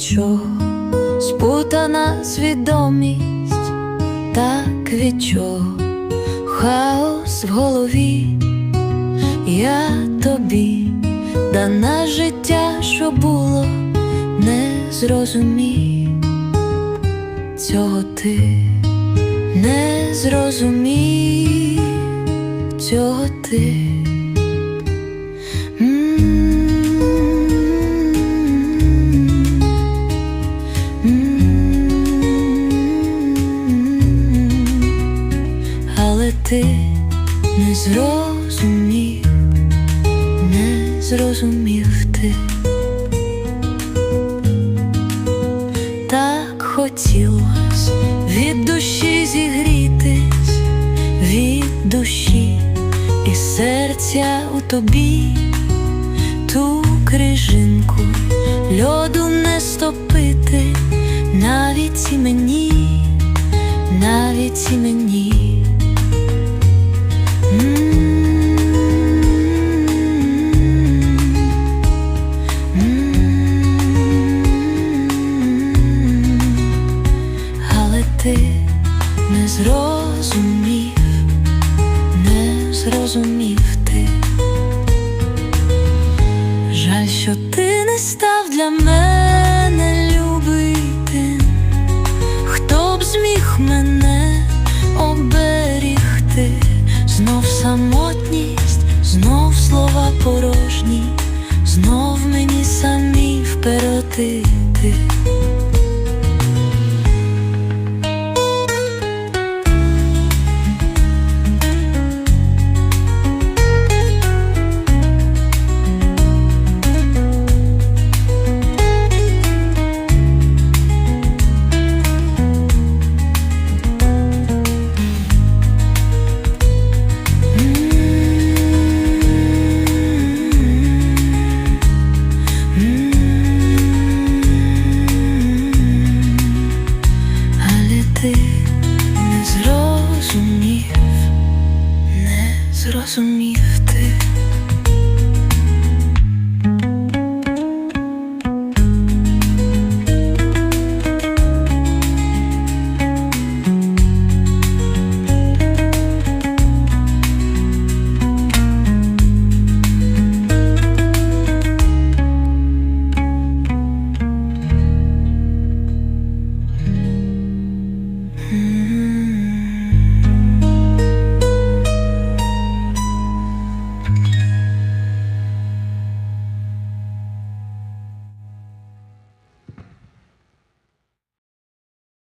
чого? Спутана свідомість, так від чого? Хаос в голові, я тобі дана життя, що було, не зрозумій цього ти не зрозумій цього ти. Ти не зрозумів, не зрозумів ти. Так хотілось від душі зігрітись, від душі і серця у тобі, ту крижинку льоду не стопити, навіть і мені, навіть і мені. Зрозумів, не зрозумів ти. Жаль, що ти не став для мене любити, хто б зміг мене оберігти, знов самотність, знов слова порожні, знов мені самі вперти. to me.